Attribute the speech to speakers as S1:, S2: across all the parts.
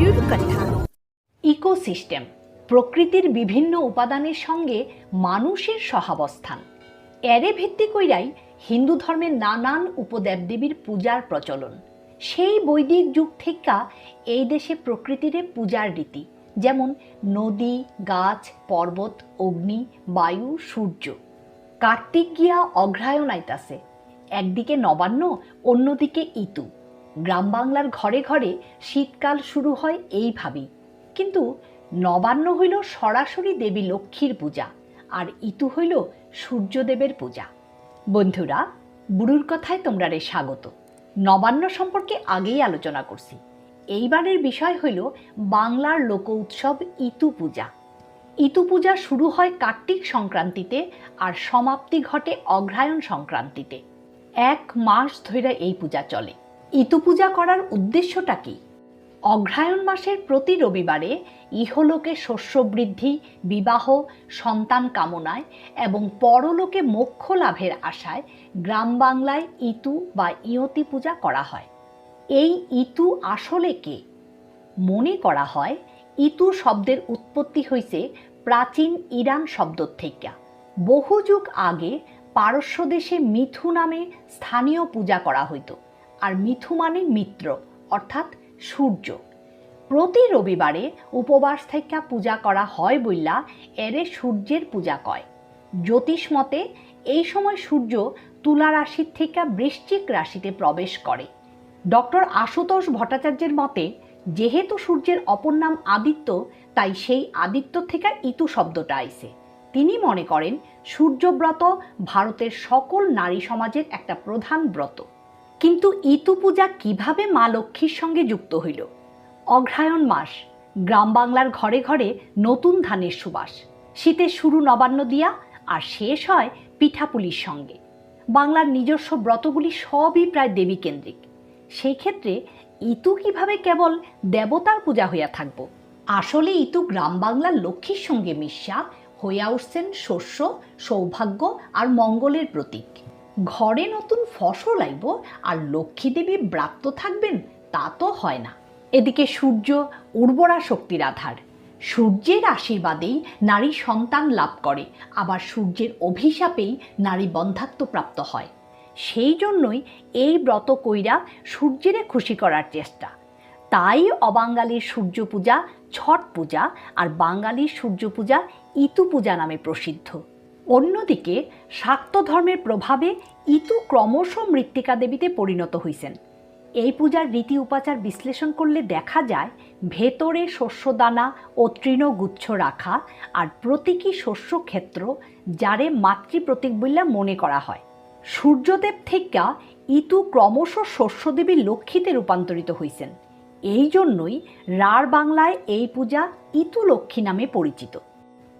S1: বুড়ির কথা।
S2: ইকোসিস্টেম, প্রকৃতির বিভিন্ন উপাদানের সঙ্গে মানুষের সহাবস্থান। এরে ভিত্তি কইরাই হিন্দু ধর্মের নানান উপদেবদেবীর পূজার প্রচলন। সেই বৈদিক যুগ থেকে এই দেশে প্রকৃতির পূজার রীতি, যেমন নদী, গাছ, পর্বত, অগ্নি, বায়ু, সূর্য। কার্তিক গিয়া অগ্রায়ণ আইতাছে। একদিকে নবান্ন, অন্যদিকে ইতু। গ্রাম বাংলার ঘরে ঘরে শীতকাল শুরু হয় এইভাবেই কিন্তু নবান্ন হইল সরাসরি দেবী লক্ষ্মীর পূজা আর ইতু হইল সূর্যদেবের পূজা। বন্ধুরা, বুড়ুর কথায় তোমরা রে স্বাগত। নবান্ন সম্পর্কে আগেই আলোচনা করছি। এইবারের বিষয় হইল বাংলার লোক উৎসব ইতু পূজা। ইতু পূজা শুরু হয় কার্তিক সংক্রান্তিতে আর সমাপ্তি ঘটে অগ্রহায়ণ সংক্রান্তিতে। এক মাস ধরে এই পূজা চলে। ইতু পূজা করার উদ্দেশ্যটা কি? অগ্রহায়ণ মাসের প্রতি রবিবারে ইহলোকে শস্য বৃদ্ধি বিবাহ, সন্তান কামনায় এবং পরলোকে মোক্ষ লাভের আশায় গ্রাম বাংলায় ইতু বা ইয়তি পূজা করা হয়। এই ইতু আসলে কে? মনে করা হয়, ইতু শব্দের উৎপত্তি হয়েছে প্রাচীন ইরান শব্দ থেকে বহু যুগ আগে পারস্য দেশে মিথু নামে স্থানীয় পূজা করা হইতো। আর মিথু মানে মিত্র, অর্থাৎ সূর্য। প্রতি রবিবারে উপবাস থেকে পূজা করা হয় বইলা এরে সূর্যের পূজা কয়। জ্যোতিষ মতে, এই সময় সূর্য তুলা রাশির থেকে বৃশ্চিক রাশিতে প্রবেশ করে। ডক্টর আশুতোষ ভট্টাচার্যের মতে, যেহেতু সূর্যের অপর নাম আদিত্য, তাই সেই আদিত্য থেকে ইতু শব্দটা আইছে। তিনি মনে করেন, সূর্যব্রত ভারতের সকল নারী সমাজের একটা প্রধান ব্রত। কিন্তু ইতু পূজা কীভাবে মা লক্ষ্মীর সঙ্গে যুক্ত হইল? অগ্রহায়ণ মাস, গ্রাম বাংলার ঘরে ঘরে নতুন ধানের সুবাস শীতের শুরু নবান্ন দিয়া আর শেষ হয় পিঠাপুলির সঙ্গে। বাংলার নিজস্ব ব্রতগুলি সবই প্রায় দেবীকেন্দ্রিক। সেই ক্ষেত্রে ইতু কীভাবে কেবল দেবতার পূজা হইয়া থাকব? আসলে ইতু গ্রাম বাংলার লক্ষ্মীর সঙ্গে মিশা হইয়া উঠছেন শস্য, সৌভাগ্য আর মঙ্গলের প্রতীক। ঘরে নতুন ফসল আইব আর লক্ষ্মী দেবী ব্রাত্য থাকবেন, তা তো হয় না। এদিকে সূর্য উর্বরা শক্তির আধার। সূর্যের আশীর্বাদেই নারী সন্তান লাভ করে, আবার সূর্যের অভিশাপেই নারী বন্ধাত্ব প্রাপ্ত হয়। সেই জন্যই এই ব্রত কইরা সূর্যেরে খুশি করার চেষ্টা। তাই অবাঙ্গালির সূর্য পূজা, ছট পূজা আর বাঙালির সূর্য পূজা ইতু পূজা নামে প্রসিদ্ধ। অন্যদিকে, শাক্ত ধর্মের প্রভাবে ইতু ক্রমশ মৃত্তিকা দেবীতে পরিণত হইছেন। এই পূজার রীতি উপাচার বিশ্লেষণ করলে দেখা যায়, ভেতরে শস্যদানা ও তৃণগুচ্ছ রাখা আর প্রতীকী শস্য ক্ষেত্র যারে মাতৃ প্রতীক বইলা মনে করা হয়। সূর্যদেব থেকে ইতু ক্রমশ শস্যদেবী লক্ষ্মীতে রূপান্তরিত হইছেন। এই জন্যই রার বাংলায় এই পূজা ইতু লক্ষ্মী নামে পরিচিত।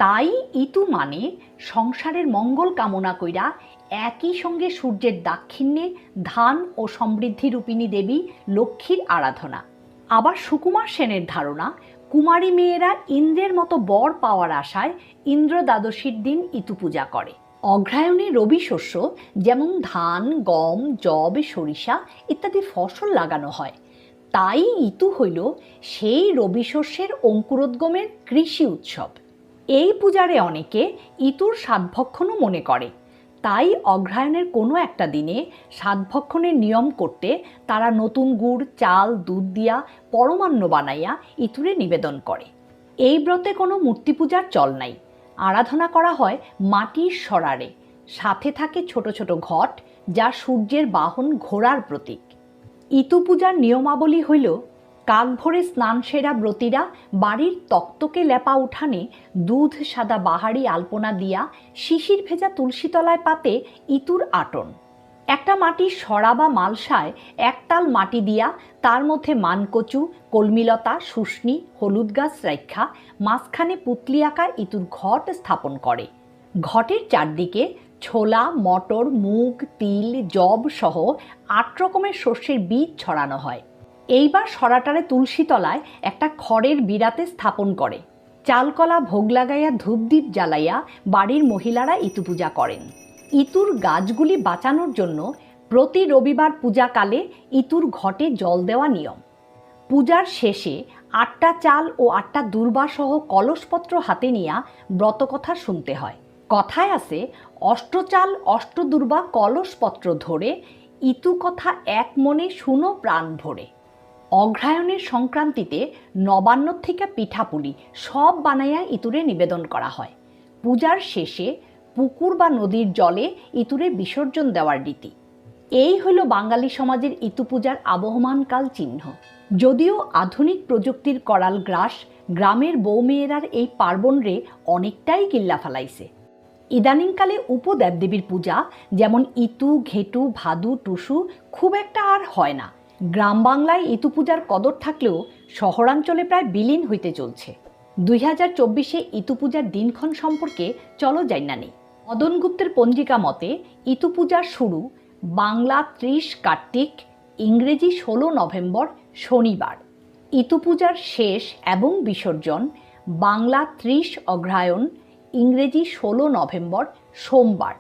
S2: তাই ইতু মানে সংসারের মঙ্গল কামনা কইরা একই সঙ্গে সূর্যের দাক্ষিণ্যে ধান ও সমৃদ্ধি রূপিণী দেবী লক্ষ্মীর আরাধনা। আবার সুকুমার সেনের ধারণা, কুমারী মেয়েরা ইন্দ্রের মতো বর পাওয়ার আশায় ইন্দ্র দ্বাদশীর দিন ইতু পূজা করে। অগ্রায়ণে রবি শস্য, যেমন ধান, গম জব সরিষা ইত্যাদি ফসল লাগানো হয়। তাই ইতু হইল সেই রবি শস্যের অঙ্কুরোদ্গমের কৃষি উৎসব। এই পূজারে অনেকে ইতুর সাতভক্ষণও মনে করে। তাই অগ্রহায়ণের কোনো একটা দিনে সাতভক্ষণের নিয়ম করতে তারা নতুন গুড়, চাল, দুধ দিয়া পরমান্ন বানাইয়া ইতুরে নিবেদন করে। এই ব্রতে কোনো মূর্তি পূজার চল নাই। আরাধনা করা হয় মাটির সরারে। সাথে থাকে ছোট ছোট ঘট, যা সূর্যের বাহন ঘোড়ার প্রতীক। ইতু পূজার নিয়মাবলী হইল কাক ভরে স্নান সেরা ব্রতীরা বাড়ির তক্তকে লেপা উঠানে দুধ, সাদা বাহারি, আলপনা দিয়া শিশির ভেজা তুলসীতলায় পাতে ইতুর আটন। একটা মাটি সরা বা মালসায় একতাল মাটি দিয়া তার মধ্যে মানকচু, কলমিলতা, শুষ্নি, হলুদ গাছ রাইখা মাঝখানে পুতলি আঁকা ইতুর ঘট স্থাপন করে। ঘটের চারদিকে ছোলা, মটর, মুগ, তিল জব সহ আট রকমের শস্যের বীজ ছড়ানো হয়। এইবার সরাটারে তুলসীতলায় একটা খড়ের বিরাতে স্থাপন করে। চালকলা ভোগ লাগাইয়া ধূপদীপ জ্বালাইয়া বাড়ির মহিলারা ইতু পূজা করেন। ইতুর গাছগুলি বাঁচানোর জন্য প্রতি রবিবার পূজাকালে ইতুর ঘটে জল দেওয়া নিয়ম। পূজার শেষে আটটা চাল ও আটটা দুর্বা সহ কলসপত্র হাতে নিয়া ব্রতকথা শুনতে হয়। কথায় আছে, অষ্টচাল অষ্টদুর্বা কলসপত্র ধরে ইতু কথা এক মনে শুনো প্রাণ ভরে। অগ্রায়ণের সংক্রান্তিতে নবান্ন থেকে পিঠাপুলি সব বানাইয়া ইতুরে নিবেদন করা হয়। পূজার শেষে পুকুর বা নদীর জলে ইতুরে বিসর্জন দেওয়ার রীতি। এই হল বাঙালি সমাজের ইতু পূজার আবহমানকাল চিহ্ন। যদিও আধুনিক প্রযুক্তির করাল গ্রাস গ্রামের বৌমেয়েরার এই পার্বণ রে অনেকটাই কিল্লা ফালাইছে। ইদানিংকালে উপদেবদেবীর পূজা যেমন ইতু, ঘেটু, ভাদু, টুসু খুব একটা আর হয় না। গ্রাম বাংলায় ইতু পূজার কদর থাকলেও শহরাঞ্চলে প্রায় বিলীন হইতে চলছে। দুই হাজার চব্বিশে ইতু পূজার দিনক্ষণ সম্পর্কে চলো জাইনা নেই মদন গুপ্তের পঞ্জিকা মতে, ইতু পূজার শুরু বাংলা ত্রিশ কার্তিক, ইংরেজি ষোলো নভেম্বর শনিবার। ইতু পূজার শেষ এবং বিসর্জন বাংলা ত্রিশ অগ্রহায়ণ, ইংরেজি ষোলো নভেম্বর সোমবার।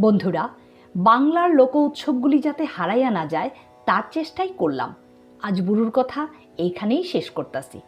S2: বন্ধুরা, বাংলার লোক উৎসবগুলি যাতে হারাইয়া না যায় তার চেষ্টাই করলাম। আজ বুড়ুর কথা এইখানেই শেষ করতেছি।